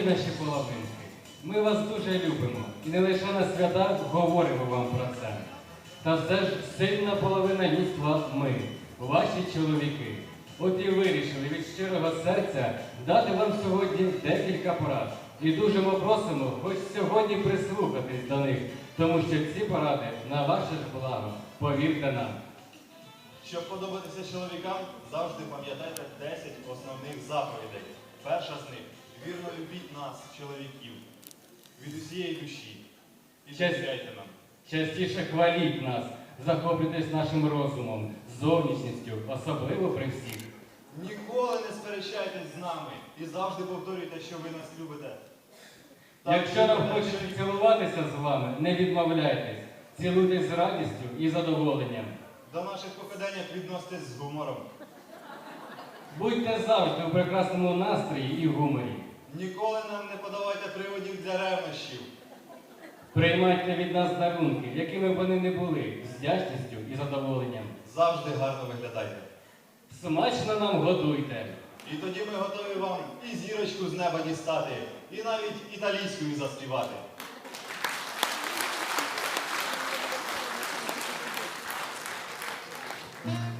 дорогі наші половинки, ми вас дуже любимо і не лише на свята говоримо вам про це. Та все ж сильна половина людства ми, ваші чоловіки. От і вирішили від щирого серця дати вам сьогодні декілька порад. І дуже ми просимо хоч сьогодні прислухатись до них, тому що ці поради на ваше ж повірте нам. Щоб подобатися чоловікам, завжди пам'ятайте 10 основних заповідей. Перша з них вірно любіть нас, чоловіків, від усієї душі. І довіряйте нам. Частіше хваліть нас, захоплюйтесь нашим розумом, зовнішністю, особливо при всіх. Ніколи не сперечайтесь з нами і завжди повторюйте, що ви нас любите. Так, Якщо нам любите цілуватися з вами, не відмовляйтесь. Цілуйтесь з радістю і задоволенням. До наших попаденнях відноситесь з гумором. Будьте завжди у прекрасному настрої і гуморі. Ніколи нам не подавайте приводів для ревнощів. Приймайте від нас дарунки, якими б вони не були, з вдячністю і задоволенням. Завжди гарно виглядайте. Смачно нам годуйте. І тоді ми готові вам і зірочку з неба дістати, і навіть італійською заспівати. Parla